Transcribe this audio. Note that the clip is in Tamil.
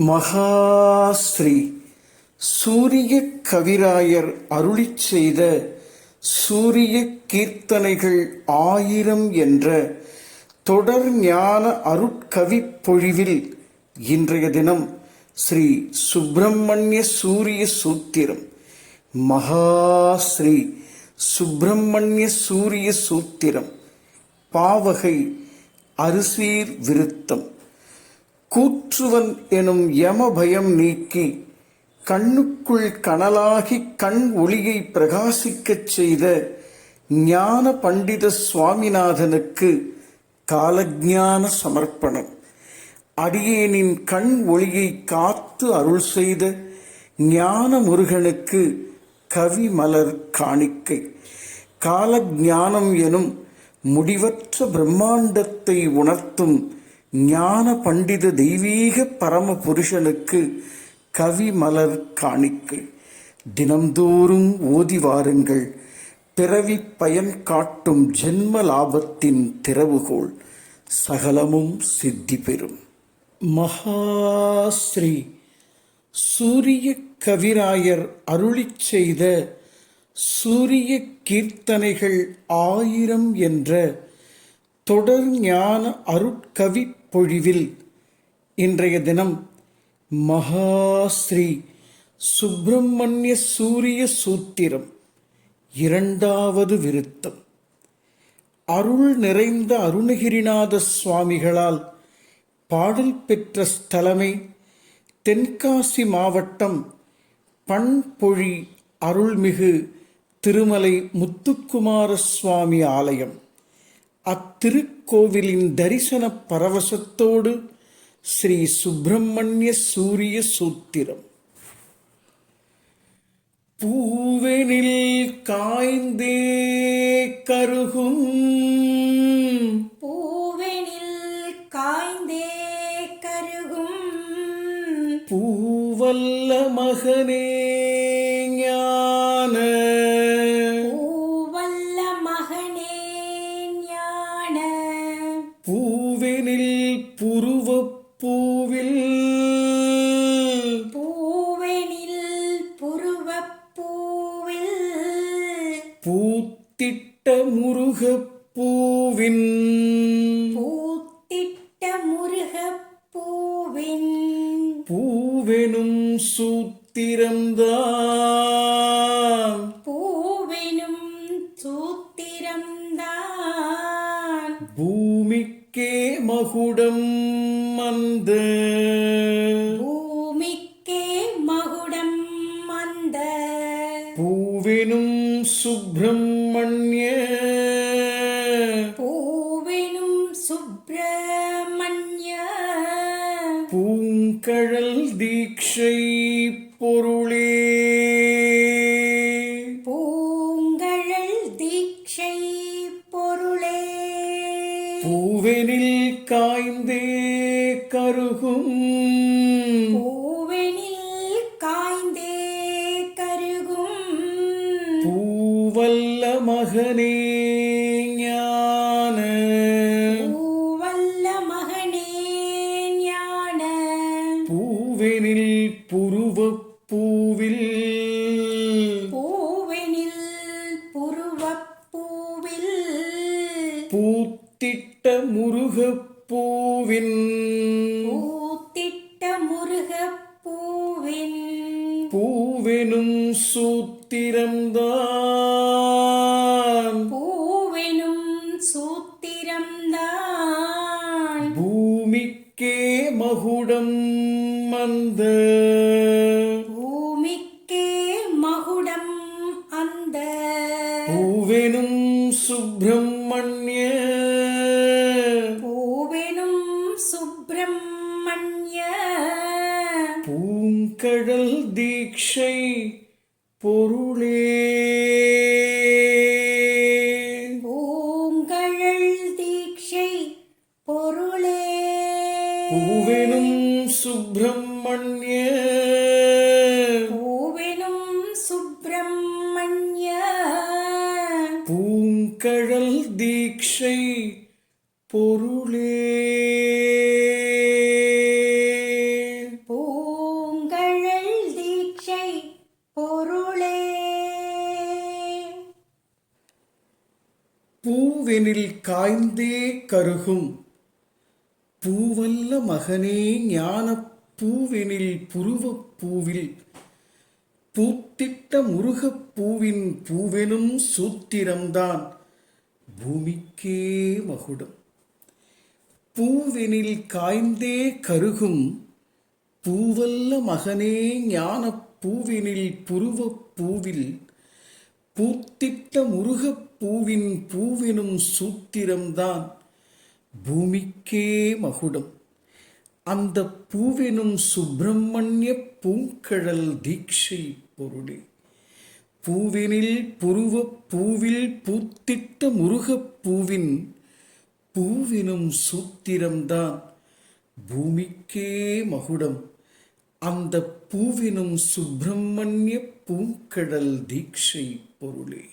மகாஸ்ரீ சூரிய கவிராயர் அருளி செய்த சூரிய கீர்த்தனைகள் ஆயிரம் என்ற தொடர் ஞான அருட்கவிப்பொழிவில் இன்றைய தினம் ஸ்ரீ சுப்பிரமணிய சூரிய சூத்திரம். மகாஸ்ரீ சுப்பிரமணிய சூரிய சூத்திரம். பாவகை அரிசீர் விருத்தம். கூற்றுவன் எனும் யம பயம் நீக்கி கண்ணுக்குள் கனலாகி கண் ஒளியை பிரகாசிக்கச் செய்த ஞான பண்டித சுவாமிநாதனுக்கு காலஜான சமர்ப்பணம். அடியேனின் கண் ஒளியை காத்து அருள் செய்த ஞான முருகனுக்கு கவி மலர் காணிக்கை. காலஜானம் எனும் முடிவற்ற பிரம்மாண்டத்தை உணர்த்தும் ஞான பண்டித தெய்வீக பரம புருஷனுக்கு கவி மலர் காணிக்கை தினம்தோறும் ஓதி வாருங்கள். பிறவி பயன் காட்டும் ஜென்ம லாபத்தின் திறவுகோல் சகலமும் சித்தி பெறும். மகாஸ்ரீ. சூரிய கவிராயர் அருளிச் செய்த சூரிய கீர்த்தனைகள் ஆயிரம் என்ற தொடர் ஞான அருட்கவி பொழிவில் இன்றைய தினம் மகாஸ்ரீ சுப்பிரமணிய சூரிய சூத்திரம் இரண்டாவது விருத்தம். அருள் நிறைந்த அருணகிரிநாத சுவாமிகளால் பாடல் பெற்ற ஸ்தலமே தென்காசி மாவட்டம் பண்பொழி அருள்மிகு திருமலை முத்துக்குமார சுவாமி ஆலயம். அத்திருக்கோவிலின் தரிசன பரவசத்தோடு ஸ்ரீ சுப்பிரமணிய சூரிய சூத்திரம். பூவெனில் காய்ந்தே கருகும். பூவெனில் காய்ந்தே கருகும். பூவல்ல மகனே. பூவில். பூவெனில் புருவப்பூவில் பூத்திட்ட முருகப் பூவின். பூத்திட்ட முருகப்பூவின் பூவெனும் சூத்திரம்தான். பூவெனும் சூத்திரம்தான். பூமிக்கே மகுடம் அந்த பூவெனும் சுப்பிரமணிய. பூவெனும் சுப்பிரமணிய. பூங்கழல் தீட்சை பொருளே. பூங்கழல் தீட்சை பொருளே. பூவெனில் காய்ந்தே கருகும் ஞான. பூவல்ல மகனே ஞான. பூவெனில் புருவப் பூவில். பூவெனில் புருவப்பூவில் பூத்திட்ட முருகப் பூவின். பூத்திட்ட பூவெனும் சூத்திரம்தான் சூத்திரம்தான் பூமிக்கே மகுடம் அந்த பூமிக்கே மகுடம் அந்த. பூவெனும் சுப்பிரமணிய. பூவெனும் சுப்பிரமணிய. பூங்கழல் தீட்சை பொருளே. பொற்கழல் தீட்சை பொருளே. பூங்கழல் தீட்சை பொருளே. பூவெனில் காய்ந்தே கருகும். பூவல்ல மகனே ஞான பூவெனில் புருவப் பூவில். பூத்திட்ட முருகப் பூவின் பூவெனும் சூத்திரம்தான். பூமிக்கே மகுடம். பூவெனில் காய்ந்தே கருகும். பூவல்ல மகனே ஞானப் பூவினில் புருவப் பூவில். பூத்திட்ட முருகப் பூவின் பூவினும் சூத்திரம்தான் பூமிக்கே மகுடம். அந்த பூவினும் சுப்பிரமணிய பூங்கழல் தீட்சை பொருளே. பூவினில் புருவப் பூவில் பூத்திட்ட முருகப் பூவின் பூவினும் சூத்திரம்தான். பூமிக்கே மகுடம். அந்த பூவினும் சுப்பிரமணிய பூங்கடல் தீட்சை பொருளே.